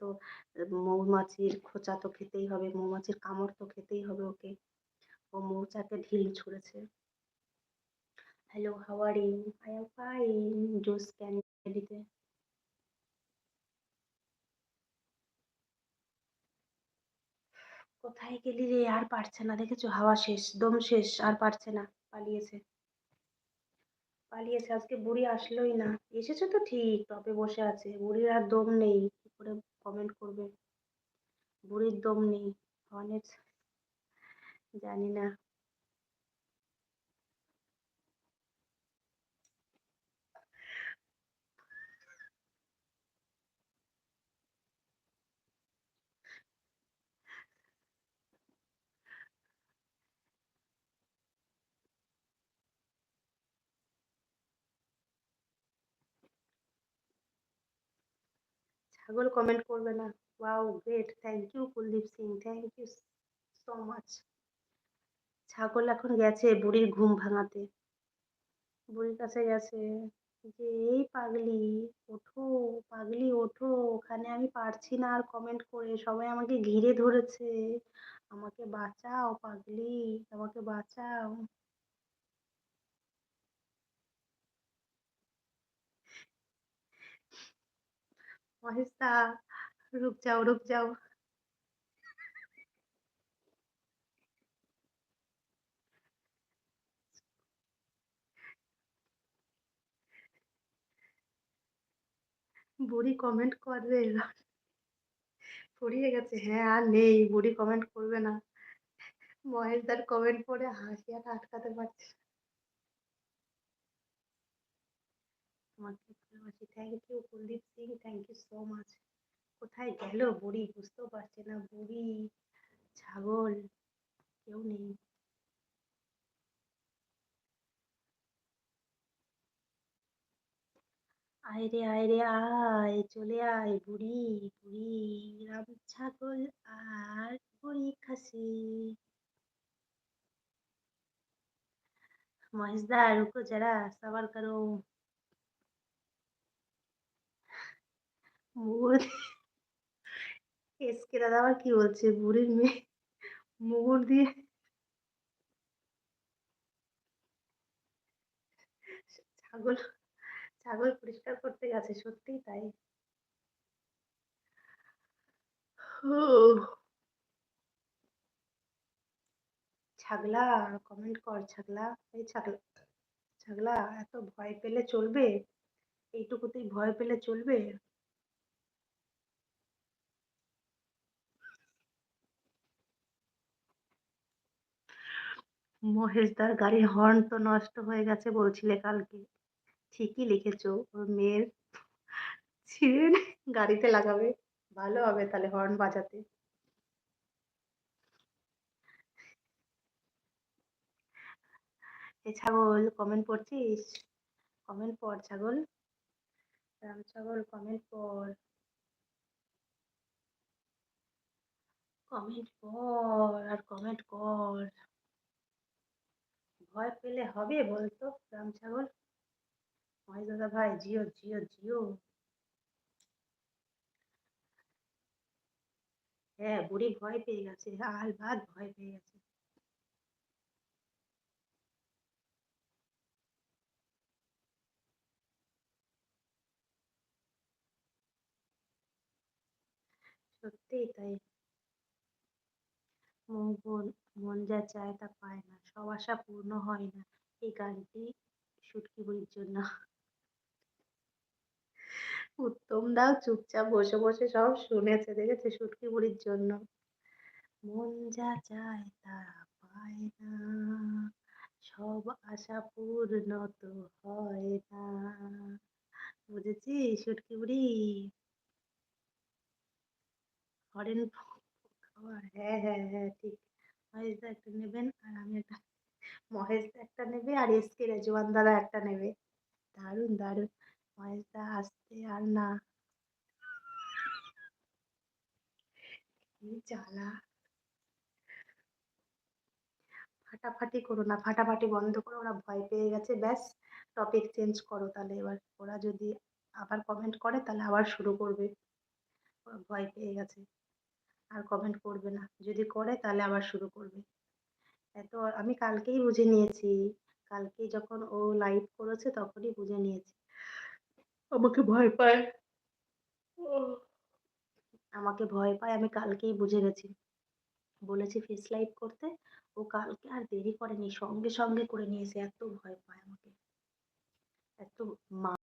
তো মৌমাছির খোঁচা তো খেতেই হবে, মৌমাছির কামড় তো খেতেই হবে ওকে। ও মৌচাকে ঢিল ছুঁড়েছে। Hello, how are you? I am fine, জোস ক্যান দিতে কোথায় গেলি রে? আর পারছে না, দেখেছ? হাওয়া শেষ, দম শেষ, আর পারছে না, পালিয়েছে। পালিয়েছে, আজকে বুড়ি আসলোই না। এসেছে তো ঠিক টপে বসে আছে, বুড়ির আর দম নেই, কি করে কমেন্ট করবে। বুড়ির দম নেই অনেক জানি না। ছাগল কমেন্ট করবে না। Wow great thank you Kuldeep Singh thank you so much ছাগল এখন গেছে বুড়ির ঘুম ভাঙাতে। বুড়ির কাছে গেছে। যে, এই পাগলি, ওঠো পাগলি, ওঠো, ওখানে আমি পারছি না আর কমেন্ট করে। সবাই আমাকে ঘিরে ধরেছে। আমাকে বাঁচাও পাগলি, আমাকে বাঁচাও। মহেশদা রুক যাও রুক যাও। বুড়ি কমেন্ট করবে, ফুরিয়ে গেছে। হ্যাঁ আর নেই, বুড়ি কমেন্ট করবে না। মহেশদার কমেন্ট পড়ে হাসি আর আটকাতে পারছে তোমাকে ভালোবাসি thank you Kuldeep Singh thank you so much কোথায় গেল বুড়ি? বুঝতেও পারছে না, বুড়ি, ছাগল, কেউ নেই। আয় রে আয় রে, আয়, চলে আয় বুড়ি বুড়ি, রাম ছাগল আর বুড়ি খাসি। মহেশদা, রুকো যারা, সবার করো। এসকে দাদা আবার কি বলছে? বুড়ির মেয়ে মুগুর দিয়ে ছাগল ছাগল পরিষ্কার করতে গেছে, সত্যিই তাই। ছাগলা কমেন্ট কর ছাগলা। এই ছাগলা ছাগলা, এত ভয় পেলে চলবে? এইটুকুতেই ভয় পেলে চলবে? মহেশদার গাড়ির হর্ন তো নষ্ট হয়ে গেছে বলছিলে কালকে। ঠিকই লিখেছো, ওর মেয়ের ছিঁড়ে গাড়িতে লাগাবে। ভালো হবে তাহলে হর্ন বাজাতে। এ ছাগল কমেন্ট পড়ছিস? কমেন্ট পড় ছাগল। রাম ছাগল কমেন্ট পড়। কমেন্ট কর আর কমেন্ট কর। ভয় পেলে হবে বলতো রাম ছাগল? দাদা ভাই, জিও জিও জিও। হ্যাঁ বুড়ি ভয় পেয়ে গেছে আল ভাত ভয় পেয়ে গেছে। সত্যিই তাই। মন মন যা চায় তা পায় না, সব আশা পূর্ণ হয় না, এই গানটি শুটকি বুড়ির জন্য। উত্তম দাও চুপচাপ বসে বসে সব শুনেছে, দেখেছে শুটকি বুড়ির জন্য। মন যা চায় তা পায় না, সব আশা পূর্ণ তো হয় না। বুঝেছি শুটকি বুড়ি হরেন হ্যাঁ হ্যাঁ হ্যাঁ ঠিক। মহেশদা একটা নেবেন আর আমি একটা মহেশদা একটা নেবে আর এসকে রেজওয়ান দাদা একটা নেবে। দারুণ দারুণ। মহেশদা আসতে আর না। জ্বালা। ফাটাফাটি করো না, ফাটাফাটি বন্ধ করো, ওরা ভয় পেয়ে গেছে। ব্যাস টপিক চেঞ্জ করো তাহলে এবার। ওরা যদি আবার কমেন্ট করে, তাহলে আবার শুরু করবে। ওরা ভয় পেয়ে গেছে। আর কমেন্ট করবে না। যদি করে তাহলে আবার শুরু করবে। এত আমি কালকেই বুঝে নিয়েছি। কালকেই যখন ও লাইভ করেছে তখনই বুঝে নিয়েছি। আমাকে ভয় পায়। আমাকে ভয় পায় আমি কালকেই বুঝে গেছি। বলেছি ফেস লাইভ করতে। ও কালকে আর দেরি করেনি সঙ্গে সঙ্গে করে নিয়েছে। এত ভয় পায় আমাকে। এত মা